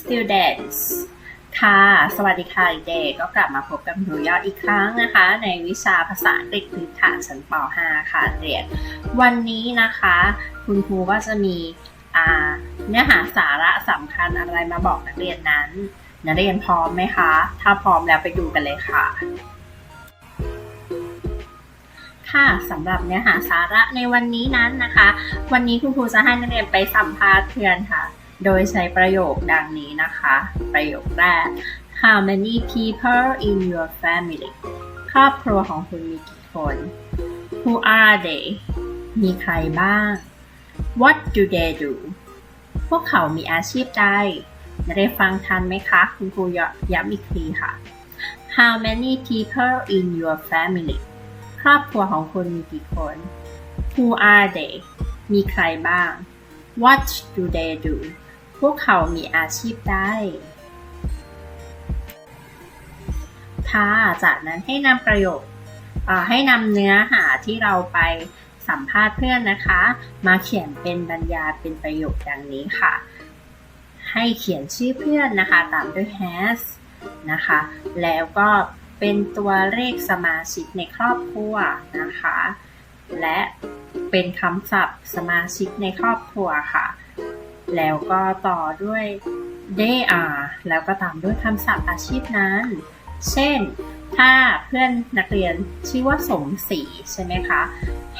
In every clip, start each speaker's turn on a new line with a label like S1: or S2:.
S1: students ค่ะ สวัสดีค่ะเด็กก็กลับมาพบกับหนูยอดอีกครั้งนะคะ ในวิชาภาษาอังกฤษพื้นฐานชั้นป .5 ค่ะเรียนวันนี้นะคะ คุณครูก็จะมีเนื้อหาสาระสำคัญอะไรมาบอกนักเรียนนั้น นักเรียนพร้อมไหมคะ ถ้าพร้อมแล้วไปดูกันเลยค่ะค่ะสำหรับเนื้อหาสาระในวันนี้นั้นนะคะ วันนี้คุณครูจะให้นักเรียนไปสัมภาษณ์เพื่อนค่ะ โดยใช้ประโยคดังนี้นะคะ ประโยคแรก How many people in your family ครอบครัวของคุณมีกี่คน Who are they มีใครบ้าง What do they do พวกเขามีอาชีพใดนักเรียนฟังทันไหมคะ คุณครูย้ำอีกทีค่ะ How many people in your family ครอบครัวของคุณมีกี่คน Who are they มีใครบ้าง What do they do วกเขามีอาชีพใดค่ะจากนั้นให้นำประโยคให้นำเนื้อหาที่เราไปสัมภาษณ์เพื่อนนะคะ มาเขียนเป็นบรรยายเป็นประโยคดังนี้ค่ะ ให้เขียนชื่อเพื่อนนะคะ ตามด้วย has นะคะ แล้วก็เป็นตัวเลขสมาชิกในครอบครัวนะคะ และเป็นคำศัพท์สมาชิกในครอบครัวค่ะ แล้วก็ต่อด้วย they are แล้วก็ตามด้วยคำศัพท์อาชีพนั้น เช่น ถ้าเพื่อนนักเรียนชื่อว่าสมศรีใช่ไหมคะ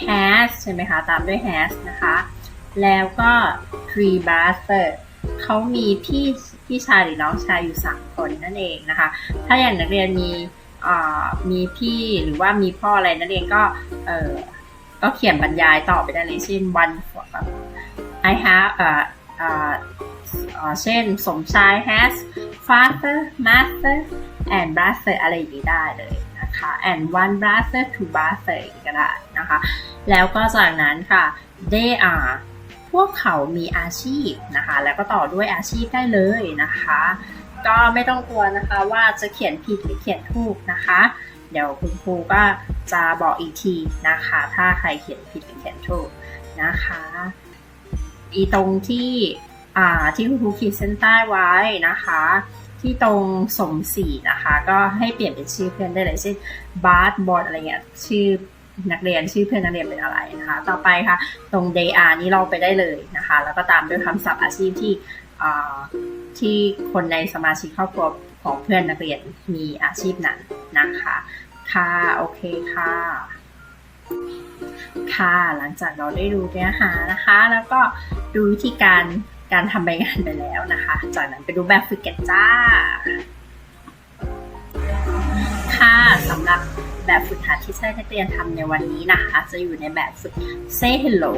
S1: has ใช่ไหมคะ ตามด้วย has นะคะ แล้วก็ three brother เขามีพี่พี่ชายหรือน้องชายอยู่สามคนนั่นเองนะคะ ถ้าอย่างนักเรียนมีมีพี่หรือว่ามีพ่ออะไรนักเรียนก็เออก็เขียนบรรยายต่อไปได้เลยเช่น one I have เอ่อ เช่นสมชาย has father mother and brother อะไรอย่างนี้ได้เลยนะคะ and one brother two brother ก็ได้นะคะ แล้วก็จากนั้นค่ะ they are พวกเขามีอาชีพนะคะ แล้วก็ต่อด้วยอาชีพได้เลยนะคะ ก็ไม่ต้องกลัวนะคะว่าจะเขียนผิดหรือเขียนถูกนะคะ เดี๋ยวคุณครูก็จะบอกอีกทีนะคะ ถ้าใครเขียนผิดหรือเขียนถูกนะคะ อีตรงที่อ่าที่คุณครูขีดเส้นใต้ไว้นะคะ ที่ตรงสมสีนะคะ ก็ให้เปลี่ยนเป็นชื่อเพื่อนได้เลยเช่นบาร์บอดอะไรเงี้ยชื่อนักเรียนชื่อเพื่อนนักเรียนเป็นอะไรนะคะ ต่อไปค่ะ ตรง day are นี้เราไปได้เลยนะคะ แล้วก็ตามด้วยคำศัพท์อาชีพที่ที่คนในสมาชิกครอบครัวของเพื่อนนักเรียนมีอาชีพนั้นนะคะ ค่ะ โอเคค่ะ ค่ะ หลังจากเราได้ดูเนื้อหานะคะ แล้วก็ดูวิธีการการทำใบงานไปแล้วนะคะ จากนั้นไปดูแบบฝึกกันจ้า ค่ะสำหรับแบบฝึกหัดที่ใช้นักเรียนทำในวันนี้นะคะ จะอยู่ในแบบฝึก say hello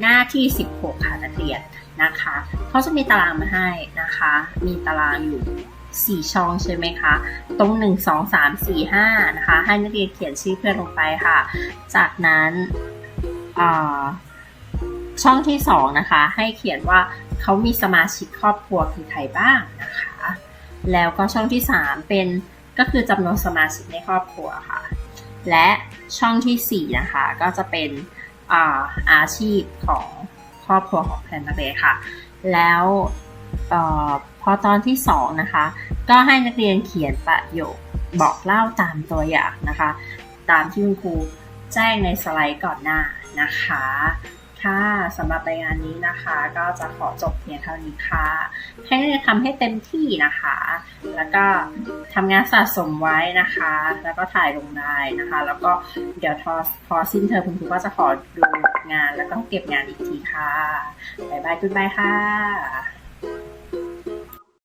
S1: หน้าที่ 16 ค่ะนักเรียนนะคะเขาจะมีตารางมาให้นะคะ มีตารางอยู่4ช่องใช่ไหมคะ ตรง1 2 3 4 5นะคะ ให้นักเรียนเขียนชื่อเพื่อนลงไปค่ะ จากนั้น ช่องที่2นะคะ ให้เขียนว่าเขามีสมาชิกครอบครัวคือใครบ้างนะคะ แล้วก็ช่องที่3เป็นก็คือจำนวนสมาชิกในครอบครัวค่ะ และช่องที่4นะคะก็จะเป็นอาอาชีพของครอบครัวของแพนเรียนค่ะ แล้วออพอตอนที่2นะคะ ก็ให้นักเรียนเขียนประโยคบอกเล่าตามตัวอย่างนะคะ ตามที่คุณครู แจ้งในสไลด์ก่อนหน้านะคะ ค่ะสำหรับรายงานนี้นะคะ ก็จะขอจบเพียงเท่านี้ค่ะ ให้นักเรียนทำให้เต็มที่นะคะ แล้วก็ทำงานสะสมไว้นะคะ แล้วก็ถ่ายลงได้นะคะ แล้วก็เดี๋ยวทอพอสิ้นเทอมคุณครูก็จะขอดูงานแล้วก็เก็บงานอีกทีค่ะ บ๊ายบายคุณบายค่ะ